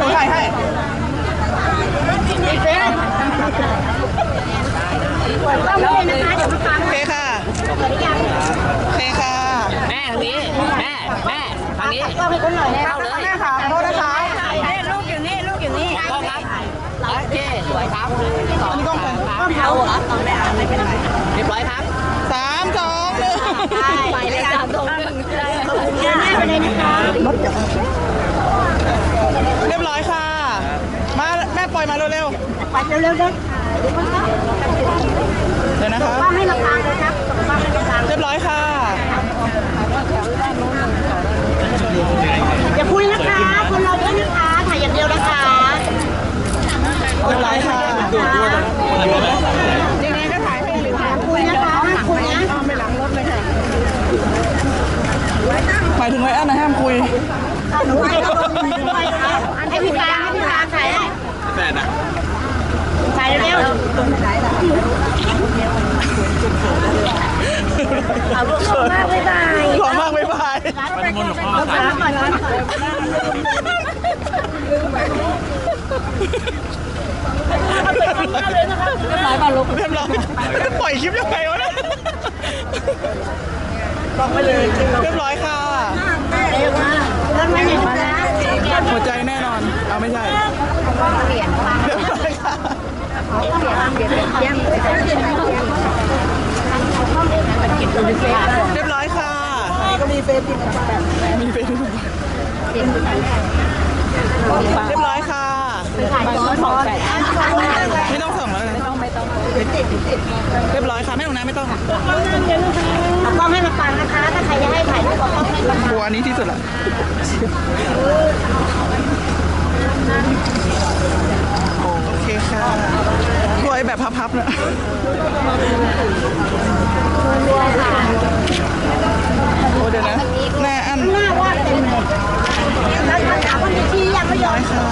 ไหมหนูถ่ายให้มีเฟซต้องเลยนะคะเดี๋ยวมาฟังโอเคค่ะโอเคค่ะ แม่ทางนี้ แม่ แม่ทางนี้ก็ให้คนหน่อยนะเข้าเลยแม่ค่ะขอโทษนะคะลูกอยู่นี่ ลูกอยู่นี่กล้องครับโอเคสวยครับสองอันนี้กล้องใครต้นเขาเหรอต้องได้ไม่เป็นไรเรียบร้อยครับสามสองหนึ่งไปเลยจ้ะตรงนี้เดินหน้าไปเลยนะคะ เรียบร้อยค่ะ มาแม่ปล่อยมาเร็วไปเร็วๆเลยๆเดี๋ยวนะคะ ว่างให้มาฟังเลยครับว่างให้มาฟังเรียบร้อยค่ะ อย่าคุยนะคะ คนเราเยอะนะคะ ถ่ายอย่างเดียวนะคะ เรียบร้อยค่ะยังไงก็ถ่ายให้หรือถ่ายคุยนะคะห้ามคุยนะ หมายถึงไว้อันนะห้ามคุย หนูให้เราลงมือด้วยนะให้พี่ปาให้พี่ปาถ่ายให้ถ่ายเร็วเอาลูกมากบ๊ายบาย หล่อมาก บ๊ายบายรักษาหน่อยนะเรียบร้อยปล่อยคลิปยังไงวะเนี่ยเรียบร้อยค่ะเร็วมากเดินมาหนึ่งนะหัวใจแน่นอน เอาไม่ใช่เปลี่ยนเรียบร้อยค่ะเปลี่ยนเป็นยังเปลี่ยนเป็นยังเรียบร้อยค่ะ ก็มีเฟซมีเฟซเรียบร้อยค่ะถ่ายบร้อนไม่ต้องส่งแล้วนะไม่ต้องไม่ต้องเรียบร้อยค่ะไม่ต้องนะไม่ต้องเอากล้องให้มาฟังนะคะถ้าใครจะให้ถ่ายรูปเอากล้องให้มาฟังกลัวอันนี้ที่สุดละโอเคค่ะกลัวไอแบบพับๆนะโอ้ เดี๋ยวยวนะหน้าอันหน้าวาดเต็มเลยแล้วถามว่ามีที่ยังไม่ยอมค่ะ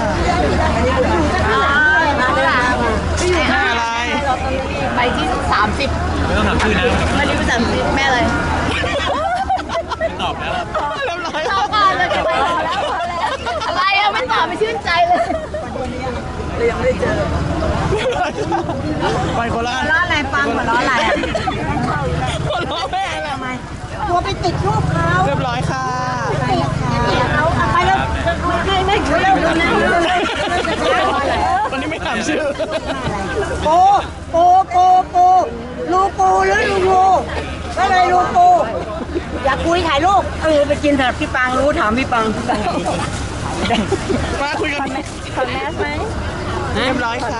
หน้าอะไรไปที่สามสิบไม่ต้องถามชื่อนะไม่ได้ไปสามสิบแม่เลย เรียบร้อย ตอบเลยจะไปรอแล้วอะไรอะไม่ตอบไม่ชื่นใจเลย ไปคนละอัน ล้ออะไรฟังหัวล้ออะไรอะ คนละแม่แหละ ตัวไปติดรูปเขา เรียบร้อยค่ะ เขาไปแล้วไม่ไม่เร็วเร็วนะ วันนี้ไม่ถามชื่อ โปโปโปโปลูปูหรือลูงูก็เลยลูปูอยากคุยถ่ายรูปเออไปกินแบบพี่ปังรู้ถามพี่ปังมาคุยกันถอดแมสไหมเรียบร้อยค่ะ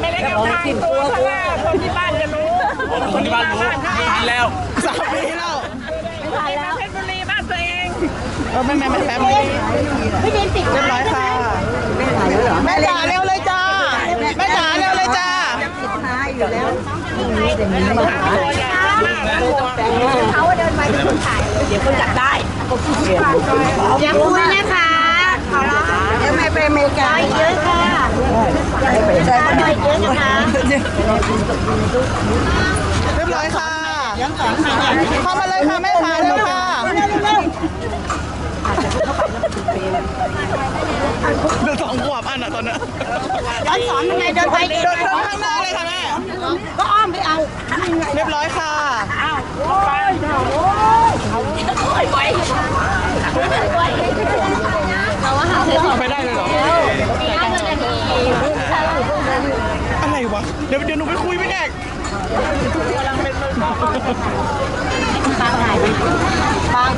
ไม่ได้กับทางตัวเพราะว่าคนที่บ้านจะรู้คนที่บ้านรู้แล้วสามปีแล้วเพชรบุรีบ้านตัวเองเออไม่ไม่ไม่แป๊บนึงพี่เดนติดเรียบร้อยค่ะแม่จ๋าเร็ว เลยจ้าแม่จ๋าเร็วเลยจ้าเขาเดินไปเป็นคนถ่ายเดี๋ยวคนจับได้อย่าคุยนะคะขอร้องเดี๋ยวไม่ไปอเมริกาเยอะค่ะใจมันเยอะนะคะเรียบร้อยค่ะเข้ามาเลยค่ะแม่จ๋าเร็วค่ะ เดือดสองขวบอันอะตอนเนี้ยย้อนสอนยังไงเดินไปเดินเดินข้างหน้าเลยค่ะแม่ก็อ้อมไปเอาเรียบร้อยค่ะไปได้เลยเหรออะไรวะเดี๋ยวเดี๋ยวหนูไปคุยไม่แดกปังถ่ายปัง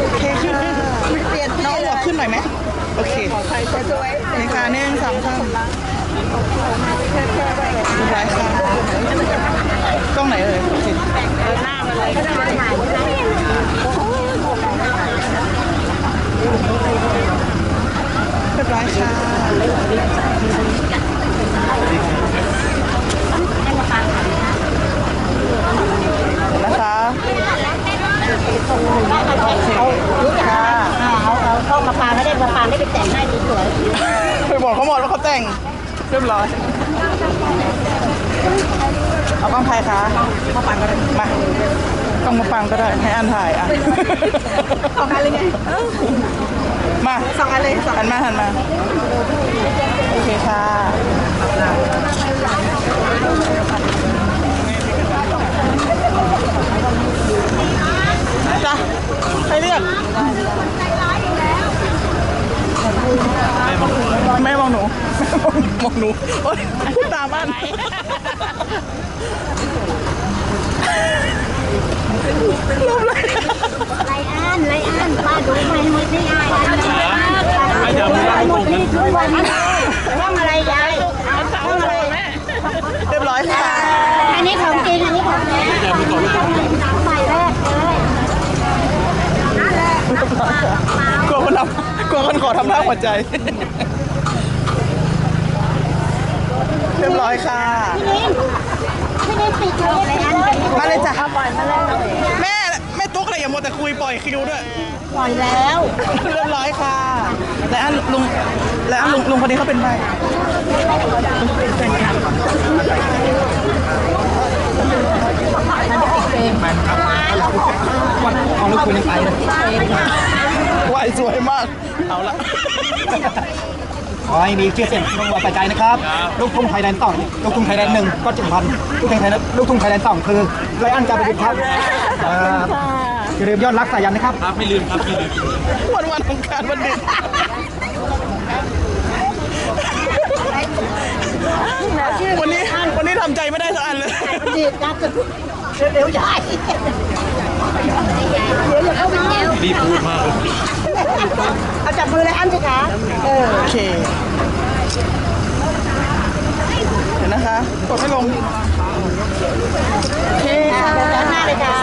โอเคขึ้นเปลี่ยนน้อง หัวขึ้นหน่อยไหมโอเคนี่ค่ะหนึ่งสองสามไรค่ะกล้องไหนเอ่ยโอเคเรียบร้อยค่ะนะคะ เขารู้จักเขาเขาเข้ามาปางให้ได้มาปางได้ไปแต่งให้สวย ไปบอกเขาหมดว่าเขาแต่ง เรียบร้อยเอากล้องถ่ายค่ะมาปังก็ได้มากล้องมาปังก็ได้ให้อันถ่ายอะสองอันเลยไงมาสองอันเลยหันมาหันมา โอเคค่ะจ้ะใครเรียก แม่มองหนูแม่มองหนูโอ๊ยพูดตามบ้านลมเลยไรอันไรอันป้าดูไปหมดนี่ไอ้หมดนี่ทุกวันช่องอะไรยายช่องอะไรเรียบร้อยค่ะอันนี้ของจริงอันนี้ของแท้ใหม่แรกเลย กลัวคนทำกลัวคนขอทำท่าหัวใจ เรียบร้อยค่ะ พี่นินพี่นินปิดเลยไรอันเป็นมาเลยจ้ะแม่แม่ตุ๊กอะไรอย่ามัวแต่คุยปล่อยคิวด้วย ปล่อยแล้วเรียบร้อยค่ะ และอันลุงและอันลุงลุงคนนี้เขาเป็นใบไหวสวยมาก เอาละขอให้มีชื่อเสียงลงมาใส่ใจนะครับ ลูกทุ่งไทยแลนด์สองลูกทุ่งไทยแลนด์หนึ่งก็เจ็ดพันลูกทุ่งไทยแลนด์ลูกทุ่งไทยแลนด์สองคือไรอันการประดิษฐ์ครับเอ่ออย่าลืมยอดรักสายันนะครับวันวันของการวันเด็กวันนี้วันนี้ทำใจไม่ได้สักอันเลยดีดนะจะ เร็วๆยายเดี๋ยวอย่าเข้ามารีบพูดมากเอาจับมือไรอันสิคะเออโอเคเดี๋ยวนะคะ กดไม่ลง โอเคค่ะด้านหน้าเลยค่ะ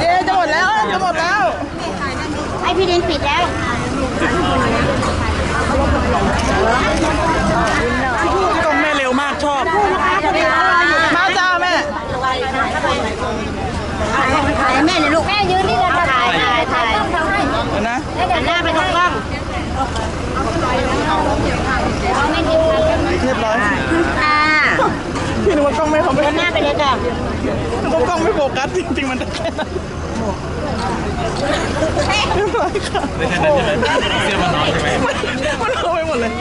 เย้จะหมดแล้วจะหมดแล้ว ให้พี่ดินปิดแล้วกล้องแม่เร็วมากชอบจะได้รออยู่ มาจ้า เลยลูกแม่ยืนนี่เลยถ่ายถ่ายถ่ายต้องทำให้ นะ หันหน้าไปทางกล้อง เรียบร้อยค่ะพี่นึกว่ากล้องไม่เขาไม่เดินหน้าไปเลยจ้ะนึกว่ากล้องไม่โฟกัสจริงๆมันได้แค่นั้นเรียบร้อยค่ะไม่ใช่นั้นใช่ไหมเสื้อมันน้อยใช่ไหมมันเอาไปหมดเลย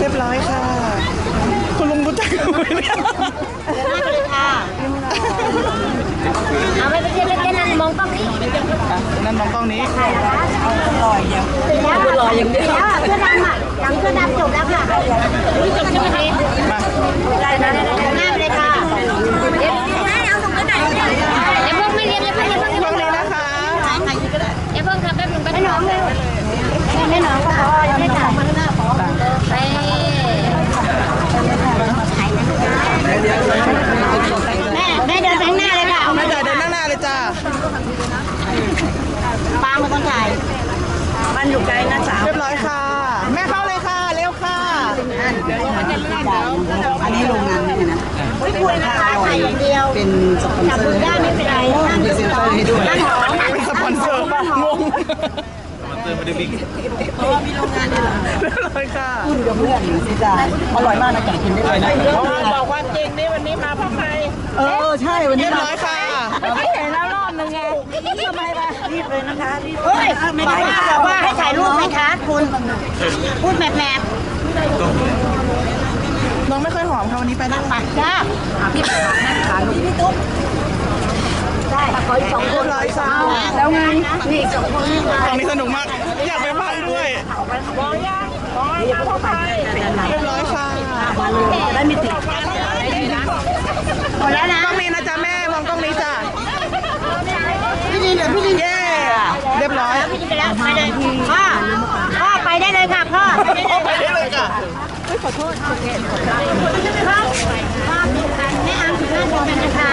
เรียบร้อยค่ะ คุณลุงรู้จักกันไหมเนี่ยเดินหน้าไปเลยค่ะเอาไม่ไปเทียบเล่นๆนั่นมองกล้องนี้นั่นมองกล้องนี้เสร็จแล้ว รออย่างเดียวเสื้อดำอะหลังเสื้อดำจบแล้วค่ะจบใช่ไหมคะมาได้ได้ได้หน้าไปเลยค่ะเดี๋ยวเอาตรงไหนเนี่ยเดี๋ยวเพิ่งไม่เรียนเลยเพิ่งเรียนเพิ่งกล้องนี้นะคะเดี๋ยวเพิ่งครับแป๊บนึงให้น้องเลยให้น้องก็พอยังไม่จ่ายไปแม่แม่เดินไปข้างหน้าเลยค่ะเอา ไม่ ไม่ จ่ายเดินหน้าเลยจ้า ปางเป็นคนถ่าย มันอยู่ไกลนะสาวเรียบร้อยค่ะ แม่เข้าเลยค่ะ เร็วค่ะ อันนี้โรงงานนี่นะไม่ควรนะคะถ่ายอย่างเดียว เป็นสปอนเซอร์ได้ไม่เป็นไรนั่งเซ็นเตอร์ให้ด้วยนั่งหอม เป็นสปอนเซอร์งง มัน เติมไม่ได้วิ่งเรียบร้อยค่ะอร่อยมากนะแกกินได้เลยนะบอกความจริงนี่วันนี้มาเพราะใครเออใช่วันเรีนี้ยบร้อยค่ะไม่เห็นแล้วรอบนึงไงทำไมล่ะเฮ้ยบอกว่าบอกว่าให้ถ่ายรูปไหมคะคุณพูดแมบแมบน้องไม่ค่อยหอมค่ะวันนี้ไปนั่งไปจ้าพี่นั่งขาลูกพี่ตุ๊กได้ขออีกสองคเรียนบร้อยค่ะแล้วไงนี่สองคนตอนนี้สนุกมาก อยากไปพักด้วยบอกยังบอกยังเพราะใครเรียบร้อยค่ะได้มีติดหมดแล้วนะกล้องนี้นะจ๊ะแม่มองกล้องนี้จ้ะพี่ลินเหรอพี่ลินเย้เรียบร้อยพี่ลินไปแล้วไปเลยพ่อพ่อไปได้เลยค่ะพ่อไปได้เลยค่ะพ่อพ่อมีกันแม่อังถึงหน้าเดียวกันนะคะ